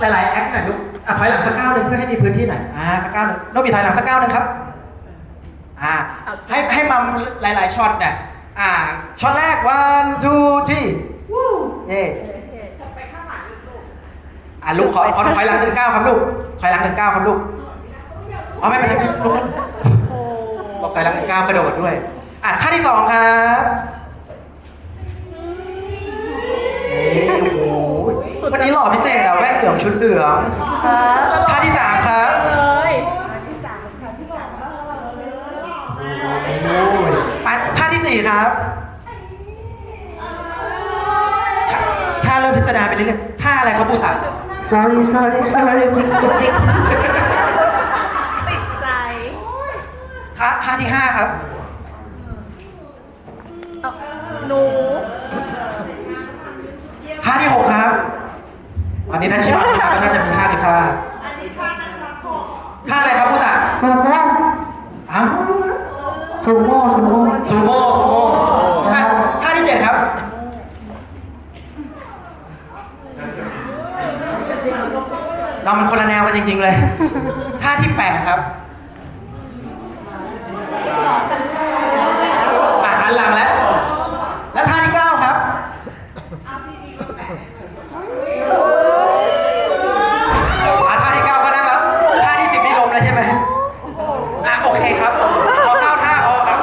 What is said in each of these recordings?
หลายๆแอคหน่อยลูกอะถอยหลังสักก้าวหนึ่งเพื่อให้มีพื้นที่หน่อยอ่าสักก้าวหนึ่งโนบีถอยหลังสักก้าวหนึ่งครับ อ่า ให้ให้มัมหลาย ๆช็อตเนี่ยอ่าช็อตแรก one two three เย่อ่าลูกขอขอถอยหลังหนึ่งก้าวครับลูกถอยหลังหนึ่งก้าวครับลูกอ๋อไม่เป็นไรลูกลูกบอกถอยหลังหนึ่งก้าวกระโดดด้วยอะท่าที่สองครับนี่โอ้โหวันนี้หล่อพิเศษอะแว่น เหลืองชุดเหลืองท่าที่สามครับเลยโอ้ยไปท่าที่สี่ครับท่าท่าเริ่มพิสดารไปเรื่อยๆท่าอะไรครับผู้ถาม sorry sorry sorry มิกจุกจิกติดใจท่าท่าที่ห้าครับเอาหนูท่าที่หกครับ อันนี้ท่านชิบะก็น่าจะมีท่าที่ท่าท่าอะไรครับผู้ถามซูโม่อ้าวซูโม่ซูโม่ซูโม่ซูโม่ท่าท่าที่เจ็ดครับเรามันคนละแนวกันจริง ๆ เลย ท่าที่แปดครับอะหันหลังแล้ว แล้วท่าที่เก้าครับ อะท่าที่เก้าก็ได้แล้ว ท่าที่สิบนี่ลมแล้วใช่ไหมอะโอเคครับ ขอเก้าท่าพอครับ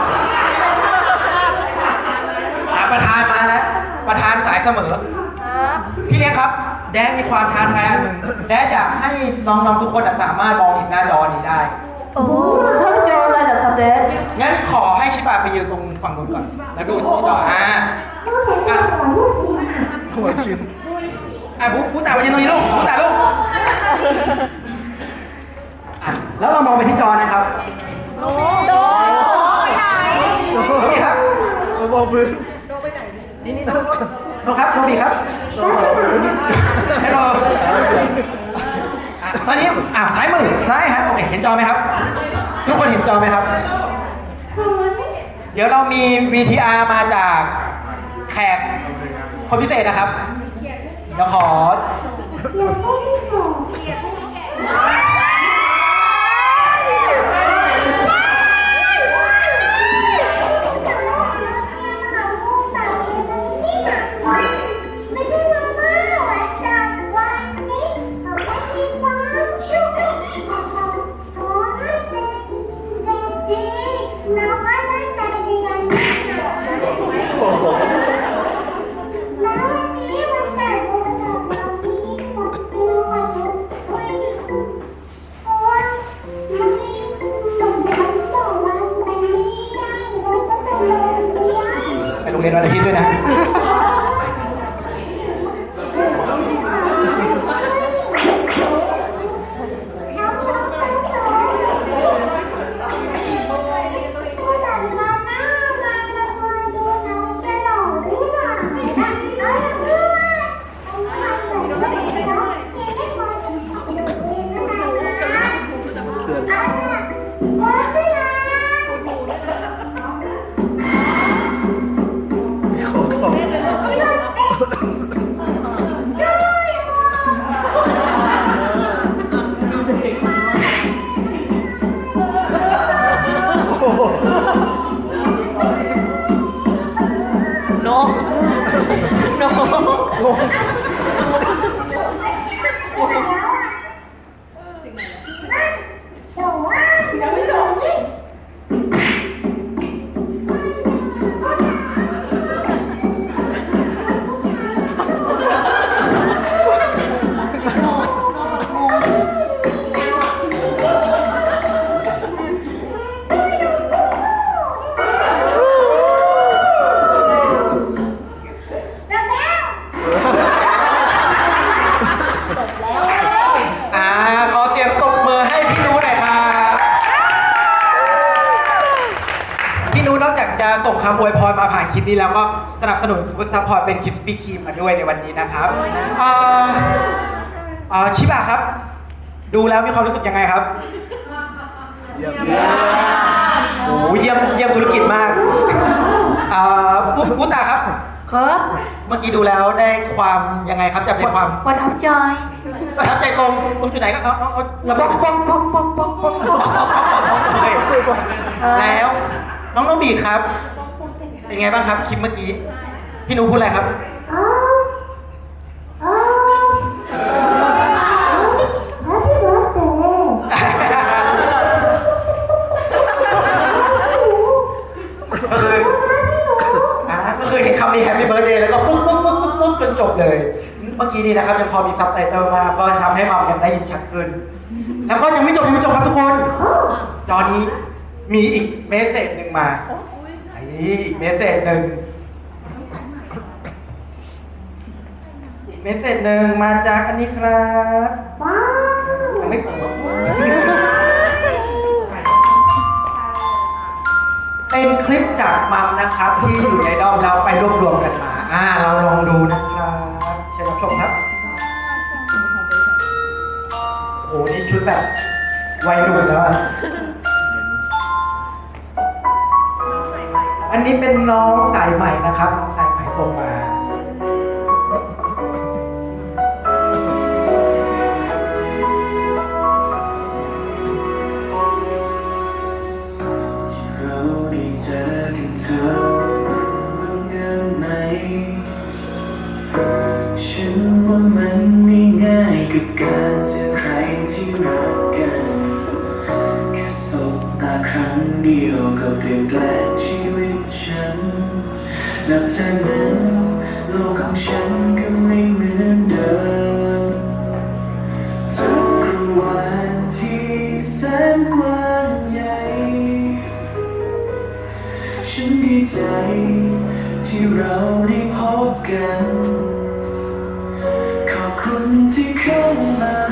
อะประธานมาแล้ว ประธานสายเสมอ พี่เลี้ยงครับ แดนมีความท้าทายอันหนึ่งแดนอยากให้น้องๆทุกคนอะสามารถมองเห็นหน้าจอนี้ได้ โอ้โหเขาเจออะไรเหรอครับเดนงั้นขอให้ชิบะไปยืนตรงฝั่งนู้นก่อน แล้วดูที่จออ่าอะหัวชิมอะผู้ผู้ตาไปยืนตรงนี้ลูกผู้ตาลูกอะแล้วเรามองไปที่จอนะครับโดโดไปไหนนี่ครับเราบอกพื้นนี่นี่โนครับโนบีครับเราบอกพื้น ให้รออะตอนนี้อะซ้ายมือซ้ายฮะโอเคเห็นจอไหมครับ ทุกคนเห็นจอไหมครับ เดี๋ยวเรามี VTR มาจากแขกคนพิเศษนะครับ เดี๋ยวขอไม่ โคำอวยพรมาผ่านคลิปนี้แล้วก็สนับสนุนฟุตซัพพอร์ตเป็นคลิปสปีคีมมาด้วยในวันนี้นะครับเอ่อเอ่อชิบะครับ ดูแล้วมีความรู้สึกยังไงครับเยี่ยมเยี่ยมโอ้โหเยี่ยมเยี่ยมธุรกิจมากเอ่อปุ๊ปุ๊ตาครับขฮะเมื่อกี้ดูแล้วได้ความยังไงครับจับใจความประทับใจประทับใจตรงตรงจุดไหนก็เอาเอาเอาระป๊เบิอกดป๊อกป๊อกป๊อกป๊อกป๊อกป๊อกแล้ว น้องน้องบีครับ เป็นไงบ้างครับคลิปเมื่อกี้ พี่หนูพูดอะไรครับอ๋ออ๋อแฮปปี้เบิร์ดเดย์ก็คืออ่าก็คือเห็นคำนี้ Happy Birthday แล้วก็ปุ๊บปุ๊บปุ๊บปุ๊บปุ๊บจนจบเลย เมื่อกี้นี้นะครับยังพอมีซับไตเติลมาก็ทำให้มัมยังได้ยินชัดขึ้น แล้วก็ยังไม่จบยังไม่จบครับทุกคน จอนี้มีอีกเมสเซจหนึ่งมา ไอ้อีกเมสเซจหนึ่งอีกเมสเซจหนึ่งมาจากอันนี้ครับว้าวยังไม่เปิดเป็นคลิปจากมัมนะครับ ที่อยู่ในดอมเราไปรวบรวมกันมาอ่าเราลองดูนะครับเชิญรับชมครับโอ้โหนี่ชุดแบบวัยรุ่นแล้วอะ อันนี้เป็นน้องสายใหม่นะครับน้องสาย นับจากนั้นโลกของฉันก็ไม่เหมือนเดิมจักรวาลที่แสนกว้างใหญ่ ฉันดีใจที่เราได้พบกัน ขอบคุณที่เข้ามา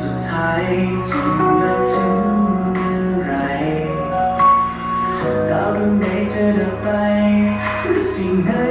สุดท้ายจะมาถึงเมื่อไหรดาวดวงไหนจะดับไปหรือสิ่งไหน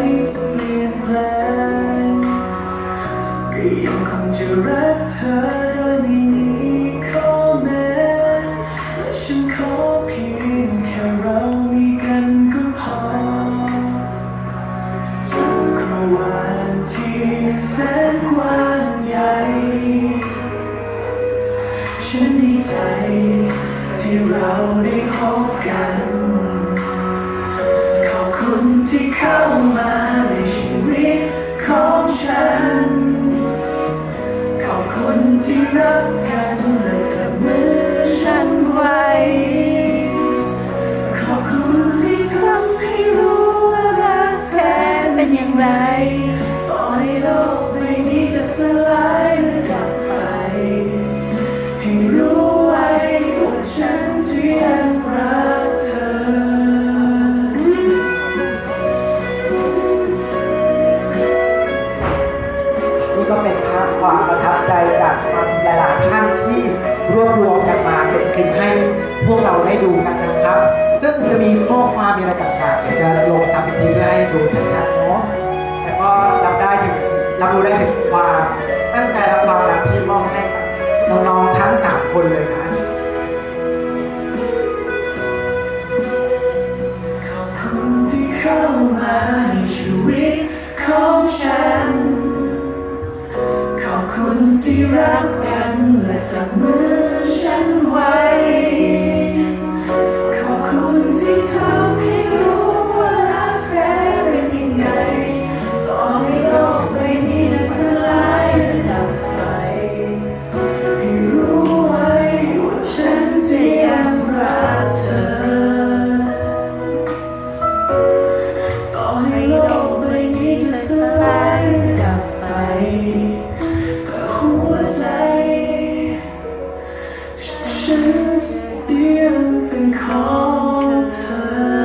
ของเธอ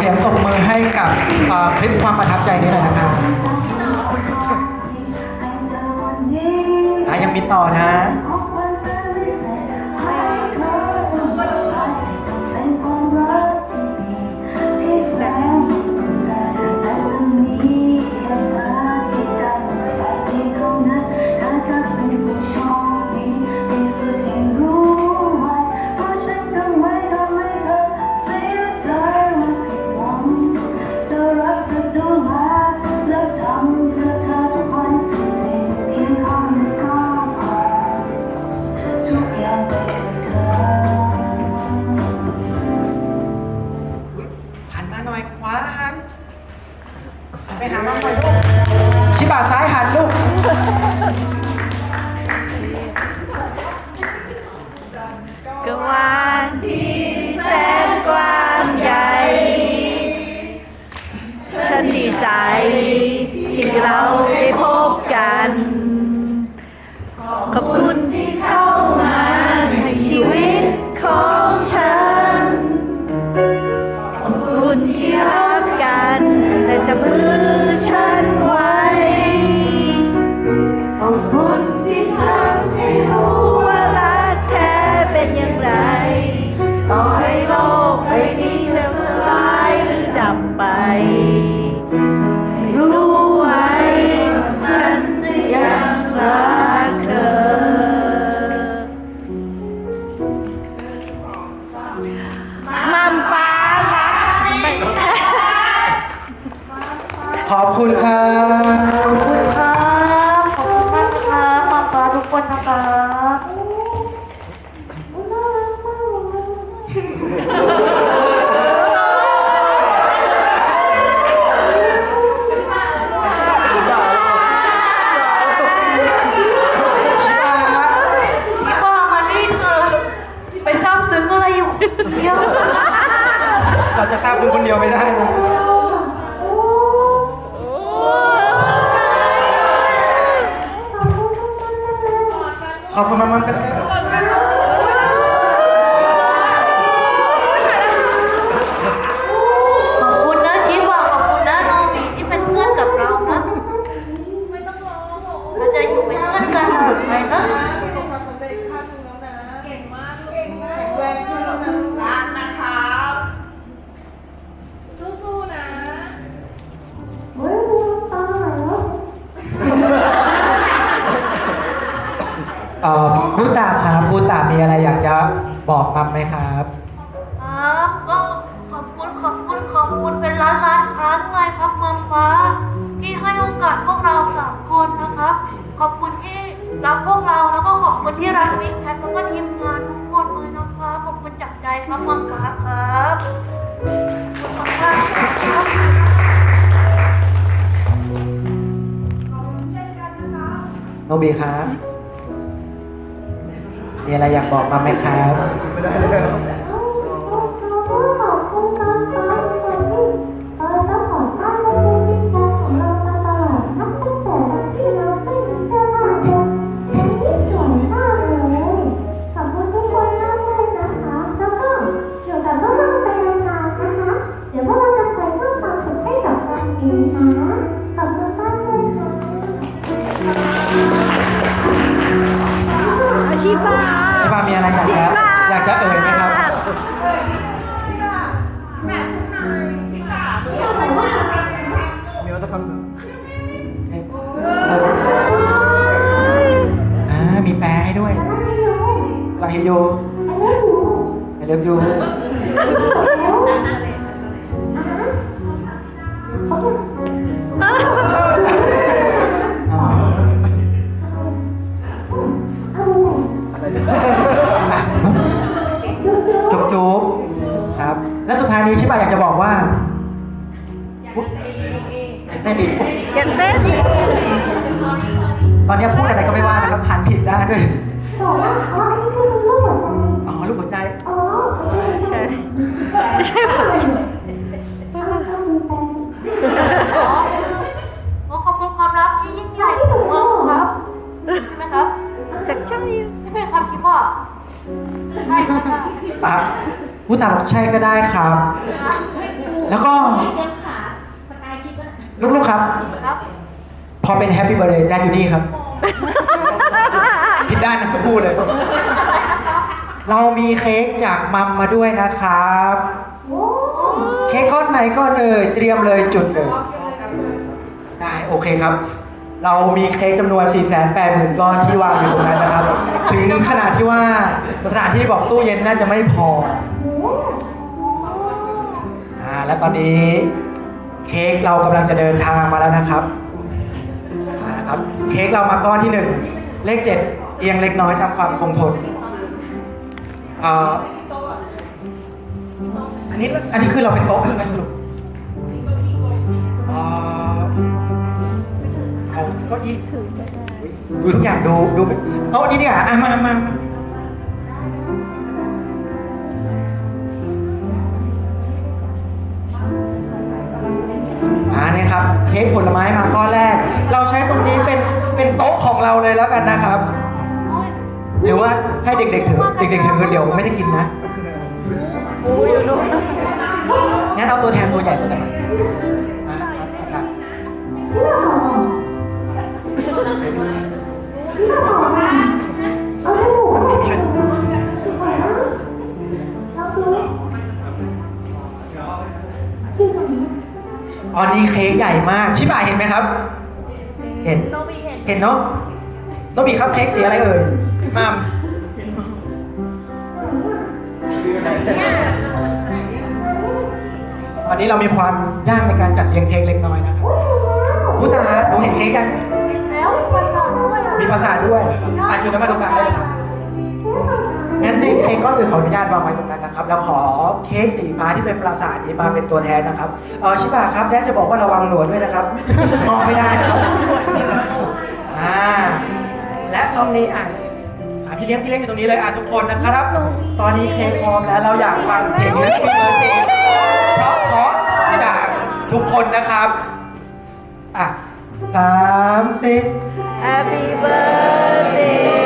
สียงตบมือให้กับคลิปความประทับใจนี้เลยนะครับยังมีต่อนะ เราจะฆ่าคุณคนเดียวไม่ได้นะ บอกมัมไหมครับ ครับก็ขอบคุณขอบคุณขอบคุณเป็นล้านล้านๆครั้งเลยครับมัมฟ้า ที่ให้โอกาสพวกเราสามคนนะครับ ขอบคุณที่รักพวกเราแล้วก็ขอบคุณที่รักมิกแพทแล้วก็ทีมงานทุกคนเลยนะครับขอบคุณจากใจครับมัมฟ้าครับขอบคุณมากครับโนบีครับ มีอะไรอยากบอกมาไหมครับ และสุดท้ายนี้ชิบะอยากจะบอกว่าได้ดีอย่าเต้นตอนนี้พูดอะไรก็ไม่ว่านะครับหันผิดด้านด้วยบอกว่าอ๋ออันนี้คือลูกหัวใจอ๋อลูกหัวใจอ๋อไม่ใช่ใช่ไม่ใช่ผมอ้าวก็มีแฟนขอขอบคุณความรักที่ยิ่งใหญ่ของเราครับใช่ไหมครับจากใช่ไม่เป็นความคิดว่าใช่ค่ะอะ ผู้ตามบอกใช่ก็ได้ครับ แล้วก็เตรียมขาสกายคิดว่าลูกๆครับ ครับพอเป็นแฮปปี้เบ t ร์ a เดย์ได้อยู่นี่ครับ ผิดด้านนะพูดเลย เรามีเค้กจากมัมมาด้วยนะครับ เค้กก้อนไหนก้อนเอ่ยเตรียมเลยจุดเลยได้โอเคครับ เรามีเค้กจำนวน 4 8 0 0 0 0 ก้อนที่วางอยู่ตรงนั้นนะครับ ถึงขนาดที่ว่าสถานที่บอกตู้เย็นน่าจะไม่พอ อ่าและตอนนี้เค้กเรากำลังจะเดินทางมาแล้วนะครับนะครับ เค้กเรามาก้อนที่หนึ่งเลขเจ็ดเอียงเล็กน้อยตามความคงทนอ่ออันนี้อันนี้คือเราเป็นโต๊ะใช่ไหมสรุปเอ่อเอาก็อีดูทุกอย่างดูดูโต๊ะนี้เนี่ยอะมามา นี่ยครับเค้กผลไม้มาก้อนแรก เราใช้ตรงนี้เป็นเป็นโต๊ะของเราเลยแล้วกันนะครับหรือว่าให้เด็กๆถือเด็กๆถือเดี๋ยวไม่ได้กินนะงั้นเอาตัวแทนตัวใหญ่ตัวไหนอะครับเอา อ๋อนี่เค้กใหญ่มาก ชิบะเห็นไหมครับ เห็น โนบีเห็น เห็นเนาะโนบีครับเค้กสีอะไรเอ่ยมามวันนี้เรามีความยากในการจัดเรียงเค้กเล็กน้อยนะครับผู้ตาหนูเห็นเค้กยัง เห็นแล้วมีประสาทด้วยอะมีประสาทด้วยอาจุดน้ำมันตรงกลางได้เลยครับงั้ นในเค้กก็คือขออนุญาตวางไว้ตรงนั้นนะครับ แล้วขอเค้กสีฟ้าที่เป็นประสาทนี้มาเป็นตัวแทนนะครับเออชิบะครับแดดจะบอกว่าระวังหนวดด้วยนะครับมองไม่ได้นะครับอ่าและตรงนี้อะอะพี่เลี้ยงพี่เลี้ยงอยู่ตรงนี้เลยอะทุกคนนะครับ ตอนนี้เค้กพร้อมแล้วเราอยากฟังเพลง Happy Birthday เพราะเพราะจากทุกคนนะครับอะสามสิบ Happy birthday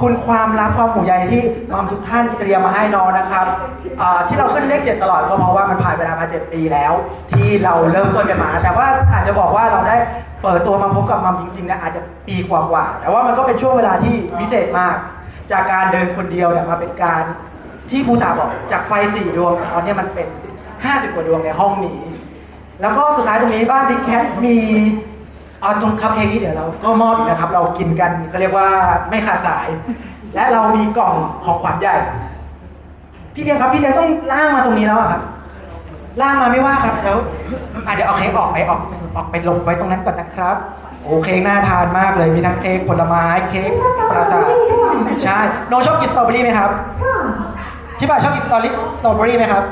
คุณความรักความห่วงใยที่มัมทุกท่านเตรียมมาให้น้องนะครับอ่าที่เราขึ้นเลขเจ็ดตลอดก็เพราะว่ามันผ่านเวลามาเจ็ดปีแล้ว ที่เราเริ่มต้นกันมา แต่ว่าอาจจะบอกว่าเราได้เปิดตัวมาพบกับมัมจริงๆเนะอาจจะปีกว่าๆแต่ว่ามันก็เป็นช่วงเวลาที่พิเศษมาก จากการเดินคนเดียวเนี่ยมาเป็นการที่ภูตาบอกจากไฟสี่ดวงตอนนี้มันเป็น 50 กว่าดวงในห้องนี้ แล้วก็สุดท้ายตรงนี้บ้านบิ๊กแคทมี เอาตรงคัพเค้กนี้เดี๋ยวเราก็มอบอีกนะครับ เรากินกันเขาเรียกว่าไม่ขาดสาย และเรามีกล่องของขวัญใหญ่ พี่เลี้ยงครับพี่เลี้ยงต้องล่างมาตรงนี้แล้วอะครับล่างมาไม่ว่าครับแล้วอะเดี๋ยวเอาเค้กออกไปออกออกไปลงไว้ตรงนั้นก่อนนะครับ โอเคกน่าทานมากเลยมีทั้งเค้กผลไม้เค้กปราสาทใช่โนชอบกินสตรอเบอรี่ไหมครับชิบะชอบกินสตรอเบอรี่สตรอเบอรี่ไหมครับ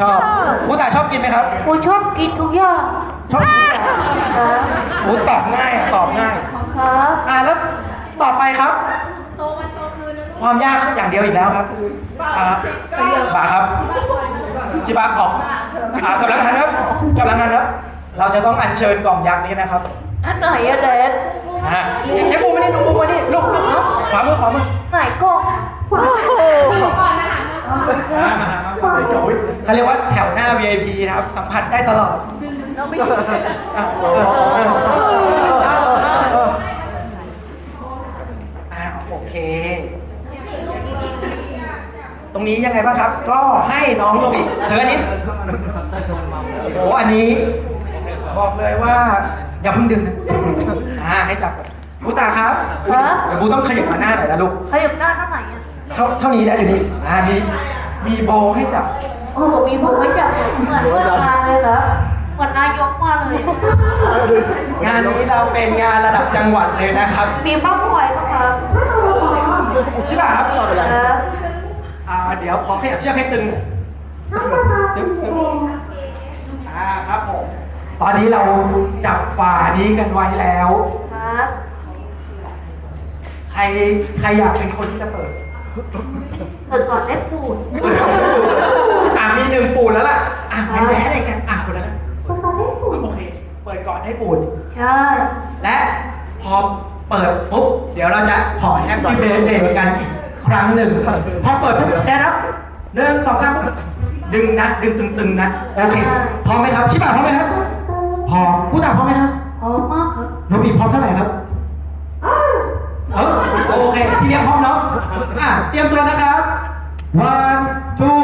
ชอบผู้ตายชอบกินไหมครับกูชอบกินทุกอย่างชอบกินครับครับโอ้ตอบง่ายอะตอบง่าย ครับอ่าแล้วต่อไปครับความยากอย่างเดียวอีกแล้วครับอ่าบาครับจิบาออกอ่ากำลังหันครับกำลังหันครับ เราจะต้องอัญเชิญกล่องยักษ์นี้นะครับอันไหนอะแดดอ่าเดี๋ยวปูมานี่ลูกปูมานี่ VIP นะครับ สัมผัสได้ตลอดเราไม่ถึงเลอโอเค ตรงนี้ยังไงบ้างครับ ก็ให้น้องโรบิเธอนิดโอ้อันนี้ บอกเลยว่า อย่าเพิ่งดึงอ่าให้จับกูตาครับเดี๋ยวบูต้องขยับหน้าหน่อยนะลูกขยับหน้าเท่าไหร่อะเท่านี้ได้เดี๋ยวนี้อ่ามีมีโบให้จับ อ้โหมีผมไว้จับเหมือนเพื่อนมาเลยครับเหมือนนายกมาเลย งานนี้เราเป็นงานระดับจังหวัดเลยนะครับมีบ้างไหวปะครับใช่ป่ะครับครับอ่าเดี๋ยวขอขยับเชือกให้ตึงหน่อยจึ๊บจึ๊บอ่าครับผมตอนนี้เราจับฝานี้กันไว้แล้ว ครับใครใครอยากเป็นคนที่จะเปิด เปิดก่อนได้ปูดอ่า มีหนึ่งปูนแล้วล่ะ อะงั้นแพ้อะไรกัน อะคนละนะคนตอนได้ฝุ่นโอเค เปิดก่อนให้ปูนใช่และพอเปิดปุ๊บ เดี๋ยวเราจะขอแฮปปี้เบ t ร์ a เดย์กันอีกครั้งหนึ่ง พอเปิดปุ๊บได้รับหนึ่งสองสามดึงนะดึงตึงๆนะโอเค พร้อมไหมครับ ชิบะพร้อมไหมครับ พร้อมผู้ต่างพร้อมไหมครับพร้อมมากครับโนบีพร้อมเท่าไหร่ครับเออโอเคพี่เลี้ยงพร้อมเนาะอะเตรียมตัวนะครับ one two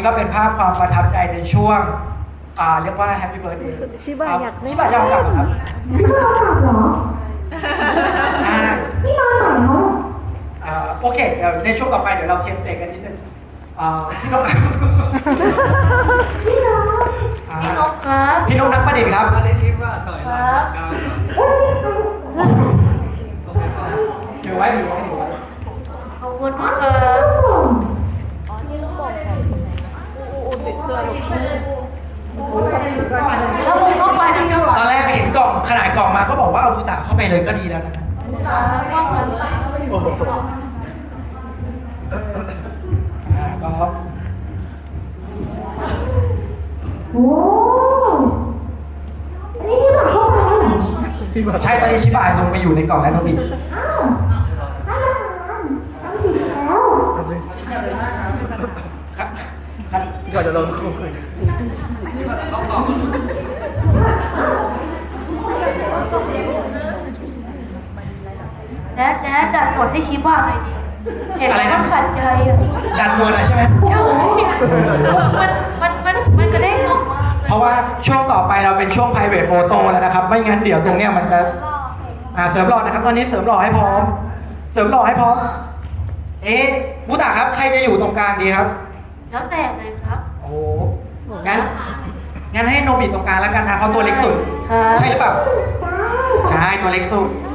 นนี้ก็เป็นภาพความประทับใจในช่วง อ่า เรียกว่า Happy Birthday ชิบะอยากชิบะอยากกลับเหรอครับนี่โทรศัพท์เหรออ่านี่นอนไหนเหรออ่าโอเคเดี๋ยวในช่วงต่อไปเดี๋ยวเราเชียร์สเตจกันนิดนึงอ่าพี่นกพี่น้องอ่าพี่นกครับพี่นกนักประดิษฐ์ครับครับถือไว้ถือไว้ถือไว้ขอบคุณนะครับ แล้วผมก็ไปที่จังหวัดตอนแรกเห็นกล่องขนาดกล่องมาก็บอกว่าเอาบูตาเข้าไปเลยก็ดีแล้วนะว่ากันโอ้โหอ่าก็โอ้อันนี้ที่แบบเข้าไปแล้วเหรอที่มาใช่ตอนนี้ชิบะลงไปอยู่ในกล่องแล้วโนบิอ้าวท่านประธานต้องผิดแล้ว ครับ ครับก่อนจะโดนคู่แดดแดดดัดบทให้ชี้บ้าหน่อยดิเห็นแล้วมันขัดใจอะดันมวยหน่อยใช่ไหมใช่มันมันมันมันกระเด้งออกมาเพราะว่าช่วงต่อไปเราเป็นช่วง private photo แล้วนะครับ ไม่งั้นเดี๋ยวตรงเนี้ยมันจะอ่าเสริมหล่อนะครับ ตอนนี้เสริมหล่อให้พร้อม เสริมหล่อให้พร้อม เอ๊ะบูตาครับ ใครจะอยู่ตรงกลางดีครับ แล้วแต่เลยครับโอ้โหงั้นงั้นให้โนบิตรงกลางแล้วกันนะเขาตัวเล็กสุดครับใช่หรือเปล่า ใช่ใช่ตัวเล็กสุดใ